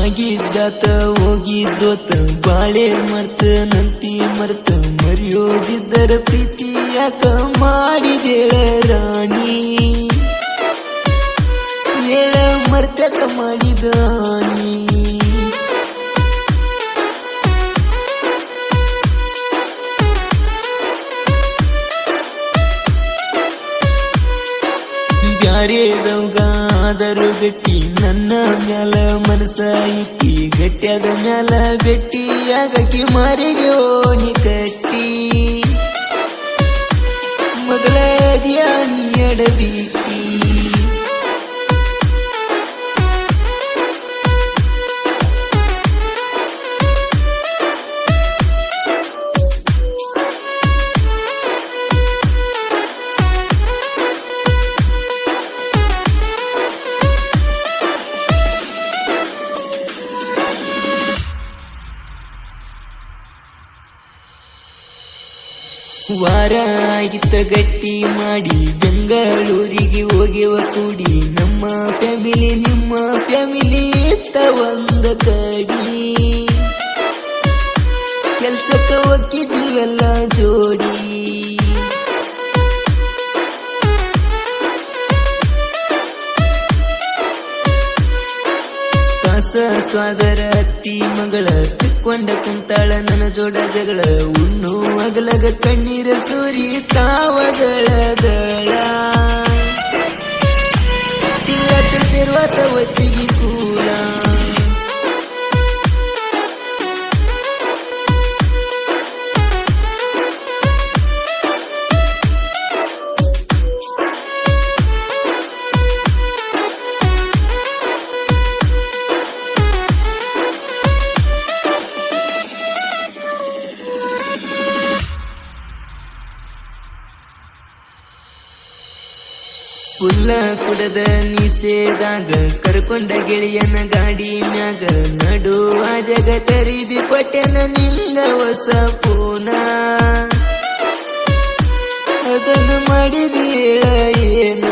ಆಗಿದ್ದಾತ ಹೋಗಿದ್ದೋತ ಬಾಳೆ ಮರ್ತ, ನಂತಿ ಮರ್ತ ಮರೆಯೋದಿದ್ದರ ಪ್ರೀತಿ ಯಾಕ ಮಾಡಿದೇಳ ರಾಣಿ? ಹೇಳ ಮರ್ತಕ ಯಾರೇ ಬ್ಯಾರೆದವ್ಗ ಆದರೂ ಗಟ್ಟಿ ನನ್ನ ಮ್ಯಾಲ ಮನಸ ಇಕ್ಕಿ ಗಟ್ಟಿಯಾದ ಮ್ಯಾಲ ಬೆಟ್ಟಿ ಆಗಕಿ ಮಾರಿಗೆ ಓನಿ ಕಟ್ಟಿ ಮಗಳ ನೀ ಎಡಬೀತಿ ವಾರ ಆಗಿತ್ತ ಗಟ್ಟಿ ಮಾಡಿ ಬೆಂಗಳೂರಿಗೆ ಹೋಗಿವ ಕೂಡಿ ನಮ್ಮ ಫ್ಯಾಮಿಲಿ, ನಿಮ್ಮ ಫ್ಯಾಮಿಲಿ ಇತ್ತ ಒಂದ ಕಡಿ ಕೆಲ್ಸಕ್ಕ ಹೋಗಿದ್ದೀವೆಲ್ಲ ಜೋಡಿ. ಕಾಸ ಸ್ವಾಗರ ಅತ್ತಿ ಮಗಳ. ತಿಕ್ಕೊಂಡ ಕುಂತಾಳ ನನ್ನ ಜೋಡ ಜಗಳ. ಉಣ್ಣು ಅಗಲಗ ಕಣ್ಣೀರ ಸೂರಿ ತಾವಗಳ ಸೇರ್ವಾತ ಒತ್ತಿಗೆ ಪುಲ್ಲ ಕುಡದ ನಿಸೇದಾಗ ಕರ್ಕೊಂಡ ಗೆಳೆಯನ ಗಾಡಿ ಮ್ಯಾಗ ನಡುವ ಜಗ ತರಿಬಿ ಕೊಟ್ಟೆನ ನಿಂಗ ಹೊಸ ಪೂನ. ಅದನ್ನು ಮಾಡಿದಿ ಏನ?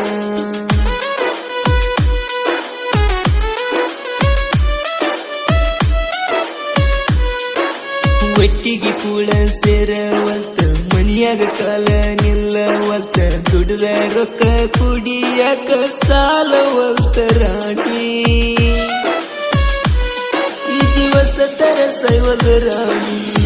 ಒಟ್ಟಿಗೆ ಕೂಡ ಸೇರವಂತ ಮನೆಯಾಗ ಕಾಲ ದುಡ್ದ ರೊಕ್ಕ ಕುಡಿಯಕ ಸಾಲವಲ್ತ ರಾಣಿ. ಈ ಜೀವ ಸತ್ತರ ಸೈವದ ರಾಣಿ.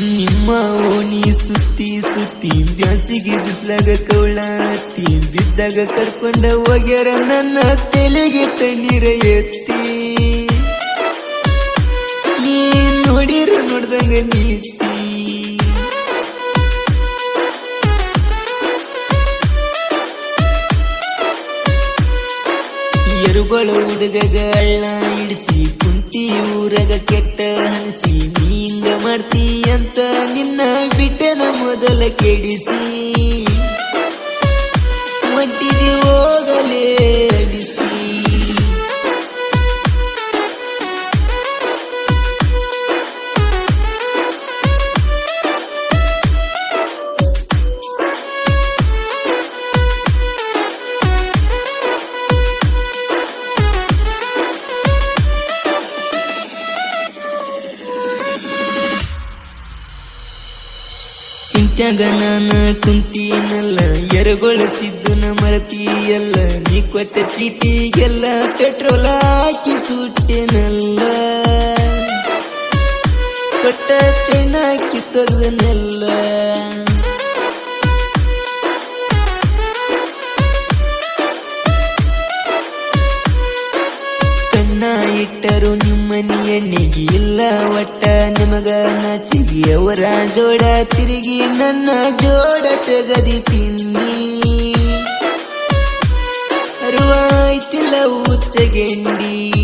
ನಿಮ್ಮ ಓಣಿ ಸುತ್ತಿ ಸುತ್ತಿ ಬ್ಯಾಸಿಗೆ ಬಿಸ್ಲಾಗ ಕೌಳಾತಿ ಬಿದ್ದಾಗ ಕರ್ಕೊಂಡ ಹೋಗ್ಯಾರ ನನ್ನ ತಲೆಗೆ ತಣ್ಣೀರ ಎತ್ತಿ. ನೀ ನೋಡಿರ ನೋಡ್ದಂಗ ನೀತಿ ಎರುಗಳು ಹುಡುಗಗಳ ಇಡಿಸಿ ಕುಂತಿ ಊರಗ ಕೆಟ್ಟ ನೀಂಗ ಮಾಡ್ತಿ ಅಂತ ನಿನ್ನ ಬಿಟ್ಟನ ಮೊದಲ ಕೆಡಿಸಿ. ಇಂತ್ಯಾಗ ನಾನ ಕುಂತೀನಲ್ಲ, ಎರಗೊಳಿಸಿದ್ದು ನ ಮರತಿಯಲ್ಲ, ನೀ ಕೊಟ್ಟ ಚೀಟಿಗೆಲ್ಲ ಪೆಟ್ರೋಲ್ ಹಾಕಿ ಸುಟ್ಟೆನಲ್ಲ. ಕೊಟ್ಟ ಚೈನ್ ಹಾಕಿ ತೆಗ್ದನೆಲ್ಲ. ನಿಮ್ಮನಿ ನಿಗಿ ಇಲ್ಲ ಒಟ್ಟ ನಿಮಗ ನಚಿಗಿಯವರ ಜೋಡ ತಿರುಗಿ ನನ್ನ ಜೋಡ ತೆಗದಿ ತಿನ್ನಿ. ಅರುವಾಯ್ತಿಲ್ಲ ಉಚ್ಚಗೆಂಡಿ.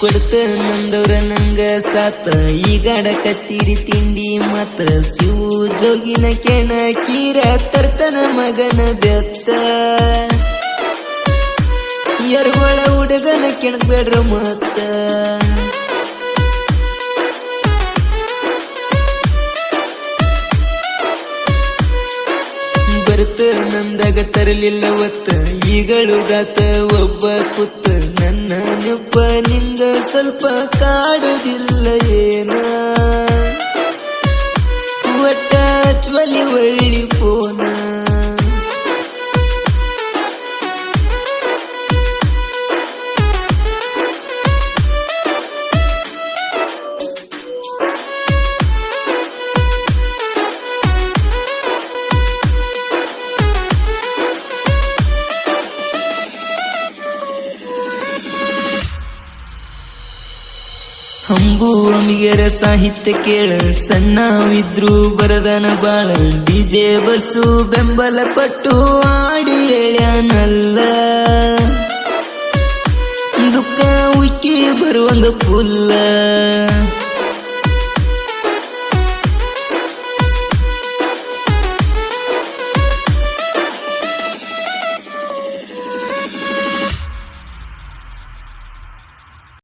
ಕೊಡ್ತ ನಂದವ್ರ ನಂಗ ಸಾತ. ಈಗಾಡ ಕತ್ತಿರಿ ತಿಂಡಿ ಮಾತ್ರ. ಶಿವು ಜೋಗಿನ ಕೆಣ ಕೀರ ತರ್ತನ ಮಗನ ಬೆತ್ತ. ಎರಗೋಳ ಹುಡುಗನ ಕೆಣಬೇಡ್ರ ಮತ್ತ. ಬರ್ತ ನಂದಾಗ ತರಲಿಲ್ಲ ಒತ್ತ. ಈಗಳು ದಾತ ಒಬ್ಬ ಕುತ್ತ. ನನ್ನ ನಿಂದ ಸ್ವಲ್ಪ ಕಾಡುದಿಲ್ಲ ಏನ? ಒಟ್ಟ ಜ್ವಲಿ ಒಳ್ಳಿ ಪೋನ. ಹಂಬು ಅಮಿಗೆರ ಸಾಹಿತ್ಯ ಕೇಳ ಸಣ್ಣವಿದ್ರು ಬರದನ ಬಾಳ. ಡಿಜೆ ಬಸ್ಸು ಬೆಂಬಲ ಕೊಟ್ಟು ಆಡಿ ಹೇಳ್ಯಾನಲ್ಲ. ದುಃಖ ಉಕ್ಕಿ ಬರುವಂಗ ಪುಲ್ಲ.